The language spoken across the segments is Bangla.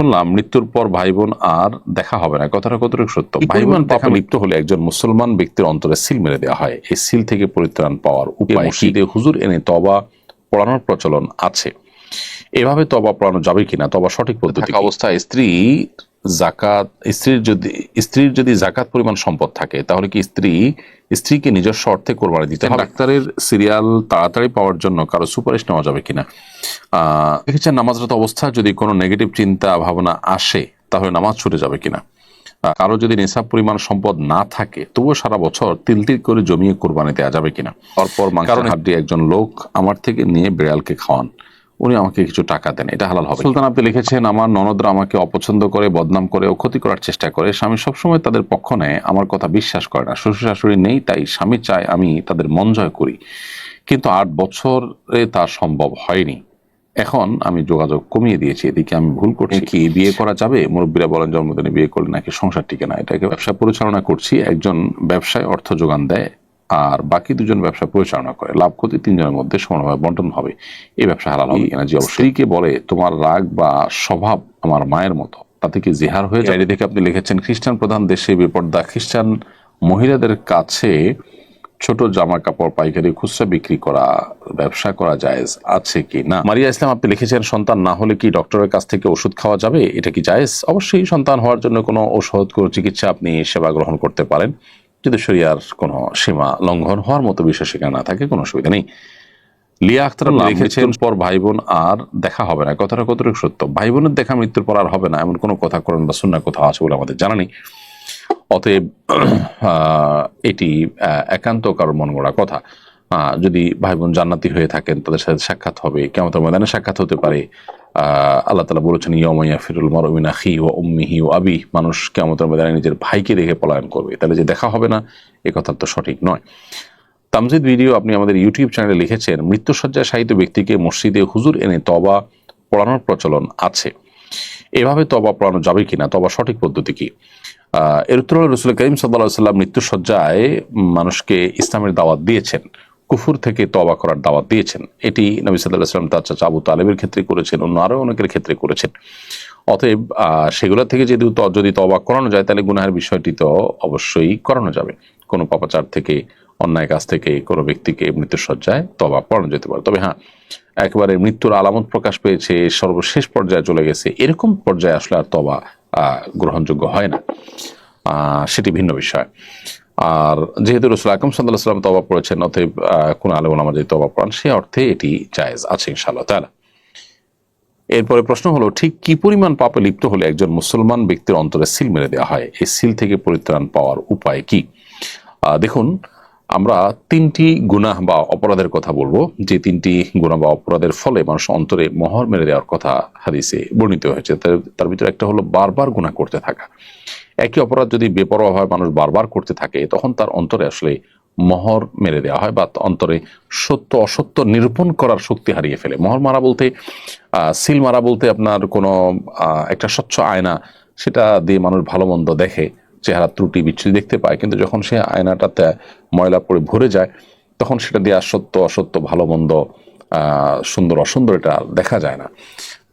শুনলাম মৃত্যুর পর ভাই বোন আর দেখা হবে না। কথাটা কতটুকু সত্য? ভাই বোন দেখা লিপ্ত হলে একজন মুসলমান ব্যক্তির অন্তরে সিল মেরে দেওয়া হয়। এই সিল থেকে পরিত্রাণ পাওয়ার উপায় মসজিদে হুজুর এনে তবা পড়ানোর প্রচলন আছে। এভাবে তবা পড়ানো যাবে কিনা? তবা সঠিক পদ্ধতি অবস্থায় স্ত্রী জাকাত স্ত্রীর যদি স্ত্রীর যদি জাকাত পরিমাণ সম্পদ থাকে তাহলে কি স্ত্রী স্ত্রীকে নিজস্ব অর্থে কোরবানি দিতে হবে? ডাক্তারের সিরিয়াল তাড়াতাড়ি পাওয়ার জন্য কারও সুপারিশ নেওয়া যাবে কিনা? দেখেছেন নামাজরত অবস্থা যদি কোনো নেগেটিভ চিন্তা ভাবনা আসে তাহলে নামাজ ছুটে যাবে কিনা? কারও যদি নিসাব পরিমাণ সম্পদ না থাকে তবুও সারা বছর তিল তিল করে জমিয়ে কোরবানি দেওয়া যাবে কিনা? তারপর মাংসের হাড্ডি একজন লোক আমার থেকে নিয়ে বিড়ালকে খাওয়ান। উনি আমাকে কিছু টাকা দেন এটা হালাল হবে। সুলতান আপনি লিখেছেন আমার ননদরা আমাকে অপছন্দ করে বদনাম করে ও ক্ষতি করার চেষ্টা করে। স্বামী সবসময় তাদের পক্ষ নেয় আমার কথা বিশ্বাস করে না। শ্বশুর শাশুড়ি নেই তাই স্বামী চায় আমি তাদের মন জয় করি। কিন্তু আট বছরে তা সম্ভব হয়নি। এখন আমি যোগাযোগ কমিয়ে দিয়েছি এদিকে আমি ভুল করছি। কি বিয়ে করা যাবে? মুরব্বীরা বলেন জন্মদিনে বিয়ে করলে নাকি সংসার টিকে না। এটাকে ব্যবসা পরিচালনা করছি একজন ব্যবসায় অর্থ যোগান দেয় আর বাকি দুজন ব্যবসা পরিচালনা করে। লাভ ক্ষতি তিনজনের মধ্যে সমানভাবে বন্টন হবে। এই ব্যবসা হালাল হবে কিনা জি অবশ্যই। বলে তোমার রাগ বা স্বভাব আমার মায়ের মতো। তাতে কি জিহার হয়ে যায় থেকে আপনি লিখেছেন খ্রিস্টান প্রধান দেশে বিপর্দা খ্রিস্টান মহিলাদের কাছে ছোট জামা কাপড় পাইকারি খুচরা বিক্রি করা ব্যবসা করা জায়েজ আছে কি না? মারিয়া ইসলাম আপনি লিখেছেন সন্তান না হলে কি ডক্টরের কাছ থেকে ওষুধ খাওয়া যাবে? এটা কি জায়েজ? অবশ্যই সন্তান হওয়ার জন্য কোনো ওষুধ কোনো চিকিৎসা আপনি সেবা গ্রহণ করতে পারেন। যদি শরিয়ার কোনো সীমা লঙ্ঘন হওয়ার মতো বিষয় সেখানে না থাকে কোনো অসুবিধা নেই। লিয়া আখতার লিখেছেন পর ভাই বোন আর দেখা হবে না। কথাটা কতটুকু সত্য? ভাই বোনের দেখা মৃত্যুর পর আর হবে না এমন কোনো কথা করেন বা শূন্য কোথাও আছে বলে আমাদের জানা নেই। অতএব আহ, এটি আহ, একান্ত কারোর মন গড়া কথা। আহ, যদি ভাই বোন জান্নাতি হয়ে থাকেন তাদের সাথে সাক্ষাৎ হবে কেমন ময়দানে সাক্ষাৎ হতে পারে। আল্লাহ তালা বলেছেন ইয়মাইয়া ফিরুল মরমিনা হি ও উম্মিহি ও আবি মানুষ কেমতের ময়দানে নিজের ভাইকে দেখে পলায়ন করবে। তাহলে যে দেখা হবে না, এ কথা তো সঠিক নয়। তামজিদ ভিডিও আপনি আমাদের ইউটিউব চ্যানেলে লিখেছেন মৃত্যুসজ্জায় শায়িত ব্যক্তিকে মসজিদে হুজুর এনে তবা পড়ানোর প্রচলন আছে। এভাবে তবা পড়ানো যাবে কিনা তবা সঠিক পদ্ধতি কি? এর উত্তর রসুল করিম সাল্লাহ সাল্লাম মৃত্যুসজ্জায় মানুষকে ইসলামের দাওয়াত দিয়েছেন। কুফুর থেকে তবা করার দাওয়াত দিয়েছেন। এটি নবী সাল্লাহ সাল্লাম তার চাচা আবু তালেবের ক্ষেত্রে করেছেন, অন্য আরও অনেকের ক্ষেত্রে করেছেন। অতএব সেগুলো থেকে যদি যদি তবা করানো যায়, তাহলে গুনাহের বিষয়টি তো অবশ্যই করানো যাবে। কোনো পাপাচার থেকে, অন্যায় কাজ থেকে, কোনো ব্যক্তিকে মৃত্যুসজ্জায় তবা পড়ানো যেতে পারে। তবে হ্যাঁ একেবারে মৃত্যুর আলামত প্রকাশ পেয়েছে, সর্বশেষ পর্যায়ে চলে গেছে, এরকম পর্যায়ে আসলে আর তবা গ্রহণযোগ্য হয় না। সেটি ভিন্ন বিষয়। আর যেহেতু রসুল আকরম সাল্লাহ সাল্লাম তবা পড়েছেন অতএব কোন আলম আমার যদি তবা পড়ান সে অর্থে এটি জায়েজ আছে ইনশাআল্লাহ তাআলা। এরপরে প্রশ্ন হলো, ঠিক কি পরিমাণ পাপে লিপ্ত হলে একজন মুসলমান ব্যক্তির অন্তরে সিল মেরে দেওয়া হয়? এই সিল থেকে পরিত্রাণ পাওয়ার উপায় কি? দেখুন, আমরা তিনটি গুনাহ বা অপরাধের কথা বলব, যে তিনটি গুনাহ বা অপরাধের ফলে মানুষ অন্তরে মহর মেরে দেওয়ার কথা হাদিসে বর্ণিত হয়েছে। তার- তার ভিতরে একটা হলো বারবার গুনাহ করতে থাকা। একই অপরাধ যদি বেপরোয়া মানুষ বারবার করতে থাকে, তখন তার অন্তরে আসলে মহর মেরে দেওয়া হয় বা অন্তরে সত্য, অসত্য নিরূপণ করার শক্তি হারিয়ে ফেলে। মহর মারা বলতে সিল মারা বলতে আপনার কোনো একটা স্বচ্ছ আয়না, সেটা দিয়ে মানুষ ভালো মন্দ দেখে, চেহারা ত্রুটি বিচ্ছুরি দেখতে পায়। কিন্তু যখন সে আয়নাটাতে ময়লা পড়ে ভরে যায়, তখন সেটা দিয়ে আর সত্য, অসত্য, ভালো মন্দ সুন্দর, অসুন্দর এটা দেখা যায় না।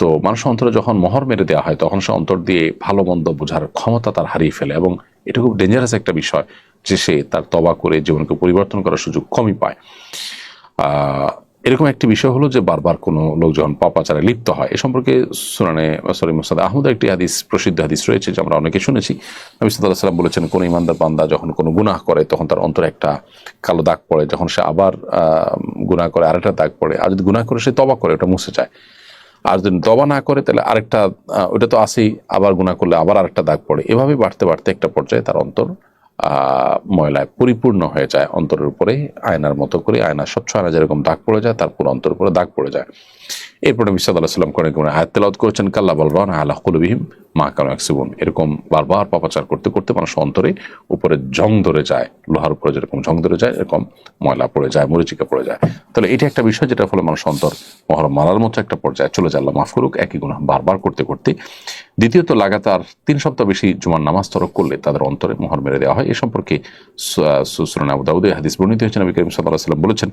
তো মানুষ অন্তরে যখন মহর মেরে দেওয়া হয়, তখন সে অন্তর দিয়ে ভালো মন্দ বোঝার ক্ষমতা তার হারিয়ে ফেলে এবং এটা খুব ডেঞ্জারাস একটা বিষয় যে সে তার তবা করে জীবনকে পরিবর্তন করার সুযোগ কমই পায়। এরকম একটি বিষয় হলো যে বারবার কোনো লোক যখন পাপাচারে লিপ্ত হয়। এ সম্পর্কে সুনানে, সরি মুসাদ আহমদের একটি হাদিস, প্রসিদ্ধ হাদিস রয়েছে যে আমরা অনেকে শুনেছি। নবী সাল্লাহ সাল্লাম বলেছেন, কোন ইমানদার বান্দা যখন কোনো গুনাহ করে, তখন তার অন্তরে একটা কালো দাগ পড়ে। যখন সে আবার গুনাহ করে, আরেকটা দাগ পড়ে। আর যদি গুনাহ করে, সে তবা করে, ওটা মুছে যায়। আর যদি দবা না করে, তাহলে আরেকটা ওটা তো আসেই আবার গুণা করলে আবার আরেকটা দাগ পড়ে। এভাবে বাড়তে বাড়তে একটা পর্যায়ে তার অন্তর ময়লায় পরিপূর্ণ হয়ে যায় অন্তরের উপরে, আয়নার মতো করে, আয়না স্বচ্ছ আয়না যেরকম দাগ পড়ে যায়, তার পুরো অন্তর উপরে দাগ পড়ে যায়। এরপরে নবী আল্লাহ সাল্লাম কোনো তেলাওয়াত করেছেন কাল্লা বলবান আল্লাহ কুলবিহিম মা কানো একসিবন এরকম বারবার পাপাচার করতে করতে মানুষ অন্তরে উপরে জং ধরে যায়, লোহার উপরে যেরকম জং ধরে যায়, এরকম ময়লা পড়ে যায়, মরিচিকা পড়ে যায়। তাহলে এটা একটা বিষয় যেটা ফলে মানুষ অন্তর মহর মারার মতো একটা পর্যায়ে চলে যায়। আল্লাহ মাফ করুক, একই গুণা বারবার করতে করতে দ্বিতীয়ত, লাগাতার তিন সপ্তাহ বেশি জুমার নামাজ তরক করলে তাদের অন্তরে মোহর মেরে দেওয়া হয়। এ সম্পর্কে হাদিস বর্ণিত হয়েছে। নবী করিম সাল্লাহ সাল্লাম বলেছেন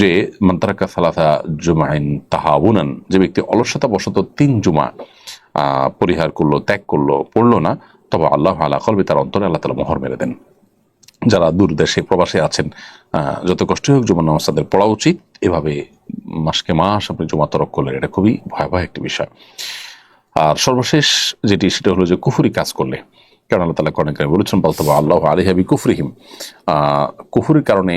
যে মন্তারাকা সালাথা জুমাইন তাহাউনান যে ব্যক্তি অলসতা বশত তিন জুমা পরিহার করল, ত্যাগ করল, পড়ল না, তবে আল্লাহ আল্লাহ কলবে তার অন্তরে আল্লাহ তালা মোহর মেরে দেন। যারা দূর দেশে প্রবাসে আছেন যত কষ্টই হোক জুমা নামাজ তাদের পড়া উচিত। এভাবে মাসকে মাস আপনি জমা তরক করলেন, এটা খুবই ভয়াবহ একটি বিষয়। আর সর্বশেষ যেটি, সেটা হলো যে কুফুরি কাজ করলে। কারণ আল্লাহ তালা করেন বলেছেন বলতে আল্লাহ আলিহাবি কুফরিহিম কুফুরির কারণে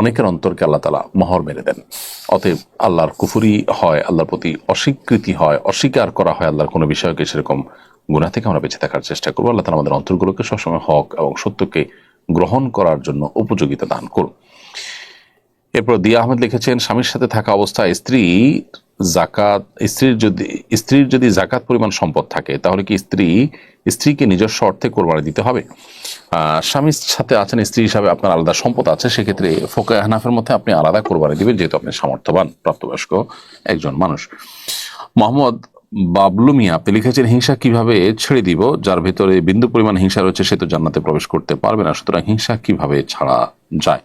অনেকের অন্তরকে আল্লাহ তালা মহর মেরে দেন। অতএব আল্লাহর কুফুরি হয়, আল্লাহর প্রতি অস্বীকৃতি হয়, অস্বীকার করা হয় আল্লাহর কোনো বিষয়কে, সেরকম গুণা থেকে আমরা বেঁচে থাকার চেষ্টা করব। আল্লাহ তালা আমাদের অন্তরগুলোকে সবসময় হক এবং সত্যকে গ্রহণ করার জন্য উপযোগিতা দান করুন। এরপর দিয়া আহমেদ লিখেছেন, স্বামীর সাথে থাকা অবস্থায় স্ত্রী জাকাত, স্ত্রীর যদি স্ত্রীর যদি জাকাত পরিমাণ সম্পদ থাকে, তাহলে কি স্ত্রী, স্ত্রীকে নিজস্ব অর্থে কোরবানি দিতে হবে? স্বামীর সাথে আছেন, স্ত্রী হিসাবে আপনার আলাদা সম্পদ আছে, সেক্ষেত্রে ফোকা হানাফের মধ্যে আপনি আলাদা কোরবানি দিবেন, যেহেতু আপনি সামর্থ্যবান, প্রাপ্তবয়স্ক একজন মানুষ। মোহাম্মদ বাবলু মিয়া, আপনি লিখেছেন, হিংসা কীভাবে ছেড়ে দিব? যার ভেতরে বিন্দু পরিমাণ হিংসা রয়েছে, সে তো জান্নাতে প্রবেশ করতে পারবে না, সুতরাং হিংসা কীভাবে ছাড়া যায়?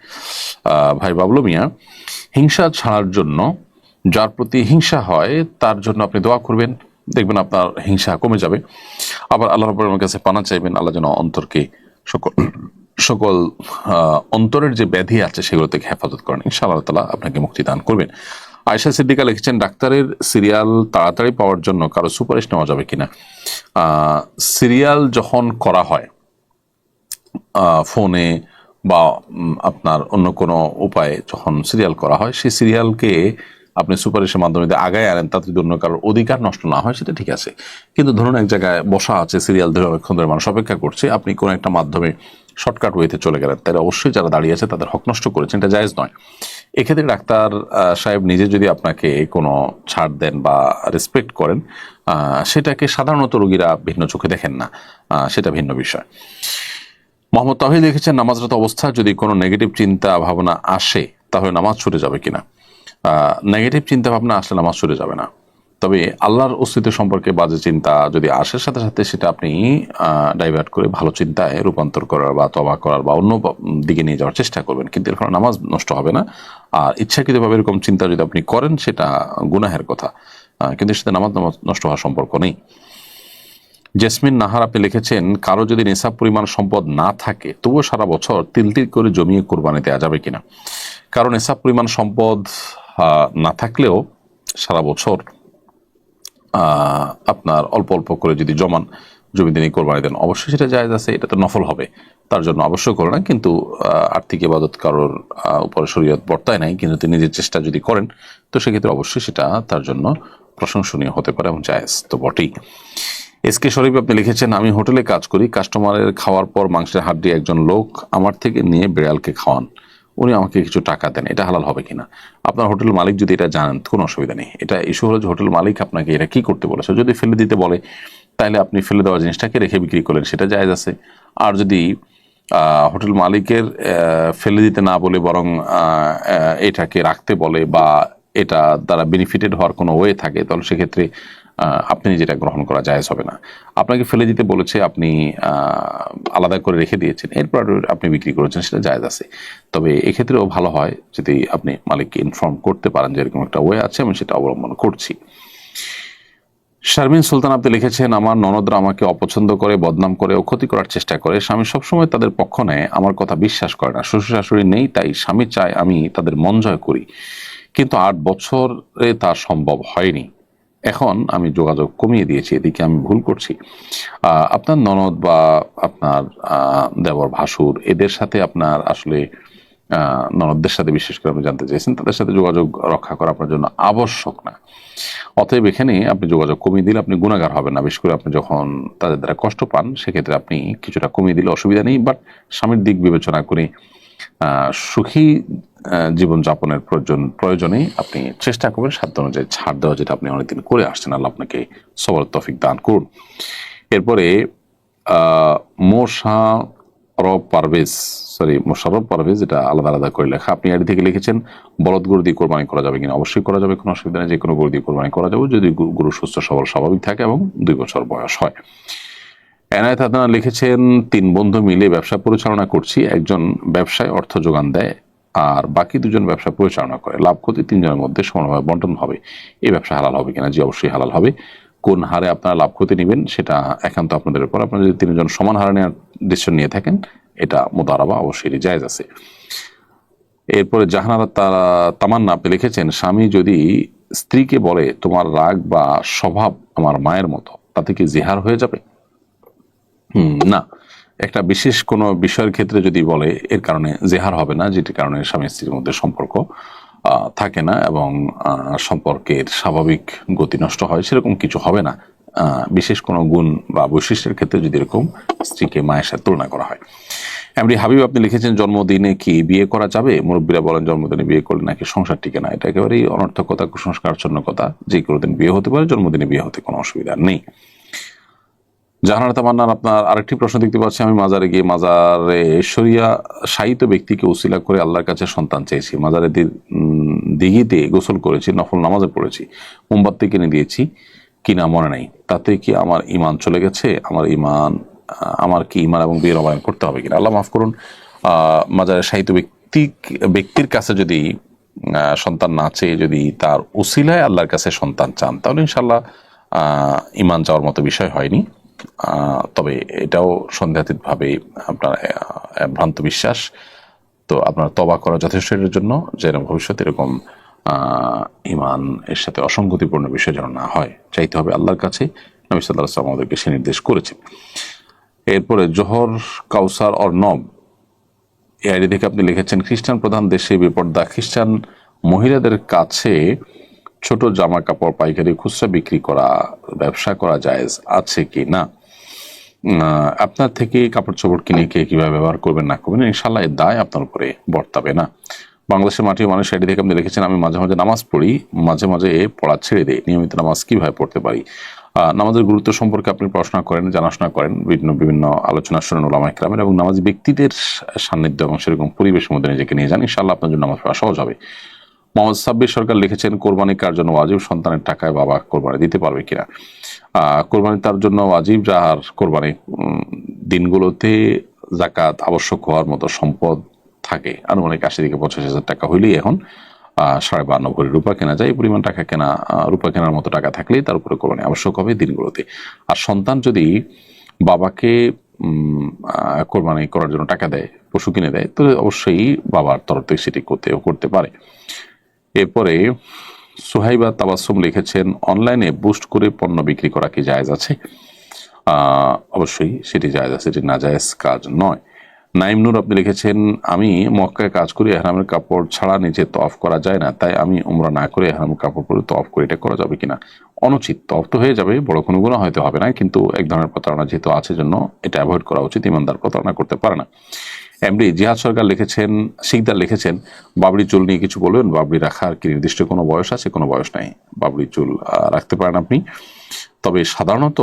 ভাই বাবলু মিয়া, হিংসা ছাড়ার জন্য যার প্রতি হিংসা হয়, তার জন্য আপনি দোয়া করবেন। দেখবেন আপনার হিংসা কমে যাবে। আবার আল্লাহ রব্বুর কাছে পানা চাইবেন, আল্লাহ যেন অন্তরকে সকল সকল অন্তরের যে ব্যাধি আছে সেগুলো থেকে হেফাজত করেন। ইনশা আল্লাহ তালা আপনাকে মুক্তি দান করবেন। আয়সা সিদ্দিকা লিখেছেন, ডাক্তারের সিরিয়াল তাড়াতাড়ি পাওয়ার জন্য কারও সুপারিশ নেওয়া যাবে কিনা? সিরিয়াল যখন করা হয় ফোনে বা আপনার অন্য কোনো উপায়ে যখন সিরিয়াল করা হয়, সেই সিরিয়ালকে আপনি সুপারিশের মাধ্যমে যদি আগায় আনেন, তাতে যদি অন্য কারোর অধিকার নষ্ট না হয়, সেটা ঠিক আছে। কিন্তু ধরুন এক জায়গায় বসা আছে সিরিয়াল ধরে অনেকক্ষণ ধরে মানুষ অপেক্ষা করছে, আপনি কোনো একটা মাধ্যমে শর্টকাট ওয়েতে চলে গেলেন, তাহলে অবশ্যই যারা দাঁড়িয়ে আছে তাদের হক নষ্ট করেছেন, এটা জায়েজ নয়। এক্ষেত্রে ডাক্তার সাহেব নিজে যদি আপনাকে কোনো ছাড় দেন বা রেসপেক্ট করেন সেটাকে সাধারণত রোগীরা ভিন্ন চোখে দেখেন না সেটা ভিন্ন বিষয়। মোহাম্মদ তাহিদ লিখেছেন, নামাজরত অবস্থা যদি কোনো নেগেটিভ চিন্তা, ভাবনা আসে, তাহলে নামাজ ছুটে যাবে কিনা? নেগেটিভ চিন্তা ভাবনা আসলে নামাজ সরে যাবে না। তবে আল্লাহর অস্তিত্ব সম্পর্কে বাজে চিন্তা যদি আসে, সাথে সাথে সেটা আপনি ডাইভার্ট করে ভালো চিন্তায় রূপান্তর করার বা তবা করার বা অন্য দিকে নিয়ে যাওয়ার চেষ্টা করবেন। কিন্তু এর ফলে নামাজ নষ্ট হবে না। আর ইচ্ছাকৃতভাবে এরকম চিন্তা যদি আপনি করেন, সেটা গুনাহের কথা। কিন্তু সেটা নামাজ নষ্ট হওয়ার সম্পর্ক নেই। জেসমিন নাহার আপনি লিখেছেন, কারও যদি নেশাব পরিমাণ সম্পদ না থাকে, তবুও সারা বছর তিল তিল করে জমিয়ে কোরবানি দেওয়া যাবে কিনা? কারণ নেশাব পরিমাণ সম্পদ না থাকলেও সারা বছর আপনার অল্প অল্প করে যদি জমান জমি দিনে কোরবানি দেন, অবশ্যই সেটা জায়েজ আছে, এটা তো নফল হবে। তার জন্য অবশ্যই করে না কিন্তু আর্থিক ইবাদত কারোর উপরে শরীয়ত বর্তায় নাই, কিন্তু তিনি নিজের চেষ্টা যদি করেন, তো সেক্ষেত্রে অবশ্যই সেটা তার জন্য প্রশংসনীয় হতে পারে এবং জায়েজ তো বটেই। এস কে শরীফ, আপনি লিখেছেন, আমি হোটেলে কাজ করি, কাস্টমারের খাওয়ার পর মাংসের হাড্ডি একজন লোক আমার থেকে নিয়ে বিড়ালকে খাওয়ান। উনি আমাকে কিছু টাকা দেন। এটা হালাল হবে কিনা? আপনার হোটেল মালিক যদি এটা জানেন, কোনো অসুবিধা নেই। এটা ইস্যু হলো যে হোটেল মালিক আপনাকে এটা কি করতে বলেছে? যদি ফেলে দিতে বলে, তাহলে আপনি ফেলে দেওয়া জিনিসটাকে রেখে বিক্রি করলেন। সেটা জায়েজ আছে। আর যদি হোটেল মালিকের ফেলে দিতে না বলে বরং এটাকে রাখতে বলে বা এটা দ্বারা বেনিফিটেড হওয়ার কোনো ওয়ে থাকে, তাহলে সেক্ষেত্রে আপনি যেটা গ্রহণ করা জায়েজ হবে না। আপনাকে ফেলে দিতে বলেছে, আপনি আলাদা করে রেখে দিয়েছেন। এরপর আপনি বিক্রি করেছেন, সেটা জায়েজ আছে। তবে এক্ষেত্রেও ভালো হয় যদি আপনি মালিককে ইনফর্ম করতে পারেন যে এরকম একটা ওয়ে আছে, আমি সেটা অবলম্বন করছি। শারমিন সুলতান আপনি লিখেছেন, আমার ননদরা আমাকে অপছন্দ করে, বদনাম করে ও ক্ষতি করার চেষ্টা করে। স্বামী সবসময় তাদের পক্ষ নেয়, আমার কথা বিশ্বাস করে না। শ্বশুর শাশুড়ি নেই, তাই স্বামী চায় আমি তাদের মন জয় করি। কিন্তু আট বছরে তা সম্ভব হয়নি। এখন আমি যোগাযোগ কমিয়ে দিয়েছি, এদিকে আমি ভুল করছি। আপনার ননদ বা আপনার দেবর ভাসুর, এদের সাথে আপনার আসলে ননদদের সাথে বিশেষ করে আপনি জানতে চাইছেন তাদের সাথে যোগাযোগ রক্ষা করা আপনার জন্য আবশ্যক না। অতএব এখানে আপনি যোগাযোগ কমিয়ে দিলে আপনি গুণাগার হবেন না। বিশেষ করে আপনি যখন তাদের দ্বারা কষ্ট পান, সেক্ষেত্রে আপনি কিছুটা কমিয়ে দিলে অসুবিধা নেই। বাট স্বামীর দিক বিবেচনা করে সুখী জীবনযাপনের প্রয়োজন প্রয়োজনে আপনি চেষ্টা করবেন সাধ্য অনুযায়ী ছাড় দেওয়া যেটা আপনি অনেকদিন করে আসছেন। আল্লাহ আপনাকে সবর তফিক দান করুন। এরপরে আহ, মোশারফ পারভেজ সরি মোশারফ পারভেজ এটা আলাদা আলাদা করে লেখা। আপনি আইডি থেকে লিখেছেন বলদ গরু দিয়ে কোরবানি করা যাবে কিনা? অবশ্যই করা যাবে কোনো অসুবিধা নেই। যে কোনো গরু দিয়ে কোরবানি করা যাবে। যদি গরু সুস্থ সবল স্বাভাবিক থাকে এবং দুই বছর বয়স হয়। এনায়েত আদনা লিখেছেন, তিন বন্ধু মিলে ব্যবসা পরিচালনা করছি। একজন ব্যবসায় অর্থ যোগান দেয় আর বাকি দুজন ব্যবসা পরিচালনা করে। লাভ ক্ষতি তিনজনের মধ্যে সমানভাবে বন্টন হবে। এই ব্যবসা হালাল হবে কিনা? জি, অবশ্যই হালাল হবে। কোন হারে আপনারা লাভ ক্ষতি নেবেন সেটা একান্ত আপনাদের উপর। আপনারা যদি তিনজন সমান হারে নেওয়ার ডিসিশন নিয়ে থাকেন, এটা মোদারাবা অবশ্যই জায়েজ আছে। এরপরে জাহানারা তারা তামান্না, আপনি লিখেছেন, স্বামী যদি স্ত্রীকে বলে, তোমার রাগ বা স্বভাব আমার মায়ের মতো, তাতে কি জেহার হয়ে যাবে? না। একটা বিশেষ কোনো বিষয়ের ক্ষেত্রে যদি বলে, এর কারণে জেহার হবে না, যেটির কারণে স্বামী স্ত্রীর মধ্যে সম্পর্ক থাকে না এবং সম্পর্কের স্বাভাবিক গতি নষ্ট হয়, সেরকম কিছু হবে না। বিশেষ কোনো গুণ বা বৈশিষ্ট্যের ক্ষেত্রে যদি এরকম স্ত্রীকে মায়ের সাথে তুলনা করা হয়। এমনি হাবিব, আপনি লিখেছেন, জন্মদিনে কি বিয়ে করা যাবে? মুরব্বীরা বলেন, জন্মদিনে বিয়ে করলে নাকি সংসার টিকে না। এটা একেবারেই অনর্থকতা কুসংস্কারচ্ছন্ন কথা। যে কোনো দিন বিয়ে হতে পারে, জন্মদিনে বিয়ে হতে কোনো অসুবিধা নেই। জাহানারা তামান্নার আপনার আরেকটি প্রশ্ন দেখতে পাচ্ছি আমি। মাজারে গিয়ে মাজারে শরিয়া সাহিত্য ব্যক্তিকে উসিলা করে আল্লাহর কাছে সন্তান চেয়েছি। মাজারে দিঘিতে গোসল করেছি, নফল নামাজে পড়েছি, মোমবাতি কিনে দিয়েছি। কিনা মনে নেই। তাতে কি আমার ইমান চলে গেছে? আমার ইমান আমার কি ইমান এবং বিয়ের অবায়ন করতে হবে কিনা? আল্লাহ মাফ করুন। মাজারে সাহিত্য ব্যক্তি, ব্যক্তির কাছে যদি সন্তান না চেয়ে যদি তার উসিলায় আল্লাহর কাছে সন্তান চান, তাহলে ইনশাল্লাহ ইমান যাওয়ার মতো বিষয় হয়নি। তবে এটাও সন্দেহাতীতভাবে আপনার ভ্রান্ত বিশ্বাস। তো আপনার তবা করা যথেষ্ট এর জন্য, যেন ভবিষ্যতে এরকম ইমান এর সাথে অসঙ্গতিপূর্ণ বিষয় যেন না হয়। চাইতে হবে আল্লাহর কাছে। নবী সাল্লাহ আসলাম আমাদেরকে সে নির্দেশ করেছে এরপরে জোহর, কাউসার অর নব। এই আইডি থেকে আপনি লিখেছেন, খ্রিস্টান প্রধান দেশে বিপর্দা। খ্রিস্টান মহিলাদের কাছে ছোট জামা কাপড় পাইকারি খুচরা বিক্রি করা, ব্যবসা করা যায় আছে কি না? আপনার থেকে কাপড় চোপড় কিনে কে কীভাবে ব্যবহার করবেন, না করবেন ইনশাল্লাহ এর দায় আপনার উপরে বর্তাবে না। বাংলাদেশের মাটির মানুষ সাইডে থেকে আপনি লিখেছেন আমি মাঝে মাঝে নামাজ পড়ি, মাঝে মাঝে এ পড়া ছেড়ে দেই, নিয়মিত নামাজ কীভাবে পড়তে পারি? নামাজের গুরুত্ব সম্পর্কে আপনি পড়াশোনা করেন, জানাশোনা করেন বিভিন্ন বিভিন্ন আলোচনা শুনেন ওলামা ইকরামের এবং নামাজ ব্যক্তিদের সান্নিধ্য এবং সেরকম পরিবেশের মধ্যে নিজেকে নিয়ে যান ইনশাল্লাহ আপনার জন্য নামাজ পড়া সহজ হবে। মোহাম্মদ সাব্বির সরকার লিখেছেন কোরবানি কার জন্য ওয়াজিব? সন্তানের টাকায় বাবা কোরবানি দিতে পারবে কিনা? কোরবানি তার জন্য ওয়াজিব যার কোরবানি দিনগুলোতে জাকাত আবশ্যক হওয়ার মতো সম্পদ থাকে। আনুমানিক আশি থেকে পঞ্চাশ হাজার টাকা হইলেই এখন সাড়ে বান্ন ভরি রূপা কেনা যায়। এই পরিমাণ টাকা কেনা রূপা কেনার মতো টাকা থাকলেই তার উপরে কোরবানি আবশ্যক হবে দিনগুলোতে। আর সন্তান যদি বাবাকে কোরবানি করার জন্য টাকা দেয়, পশু কিনে দেয়, তো অবশ্যই বাবার তরফ থেকে সেটি করতে করতে পারে। এরপরে সুহাইবা তাবাসুম লিখেছেন, অনলাইনে বুস্ট করে পণ্য বিক্রি করা কি জায়েজ আছে? অবশ্যই সেটি জায়েজ আছে সেটি না জায়েজ কাজ নয়। নাইম নূর আপনি লিখেছেন, আমি মক্কায় কাজ করি, এহরামের কাপড় ছাড়া নিচে তফ করা যায় না, তাই আমি উমরা না করে এহরামের কাপড় পরে তফ করে, এটা করা যাবে কিনা? অনুচিত তফ তো হয়ে যাবে, বড় কোনো গুণ হয়তো হবে না, কিন্তু এক ধরনের প্রতারণা যেহেতু আছে জন্য এটা অ্যাভয়েড করা উচিত, ইমানদার প্রতারণা করতে পারে না। এমডি জিহাদ সরকার লিখেছেন সিকদার লিখেছেন, বাবরি চুল নিয়ে কিছু বলবেন? বাবরি রাখার কি নির্দিষ্ট কোনো বয়স আছে? কোনো বয়স নাই। বাবরি চুল রাখতে পারেন আপনি। তবে সাধারণত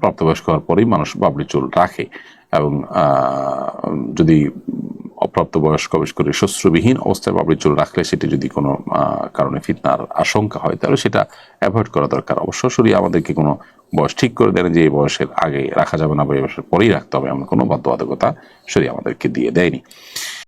প্রাপ্তবয়স্ক হওয়ার পরেই মানুষ বাবরি চুল রাখে এবং যদি অপ্রাপ্ত বয়স্ক বিশেষ করে শস্ত্রবিহীন অবস্থায় বাবরি চুল রাখলে সেটি যদি কোনো কারণে ফিতনার আশঙ্কা হয়, তাহলে সেটা অ্যাভয়েড করা দরকার। অবশ্য শরীর আমাদেরকে কোনো বয়স ঠিক করে দেন যে এই বয়সের আগে রাখা যাবে না বা এই বয়সের পরেই রাখতে হবে, এমন কোনো বাধ্যবাধকতা শরীর আমাদেরকে দিয়ে দেয়নি।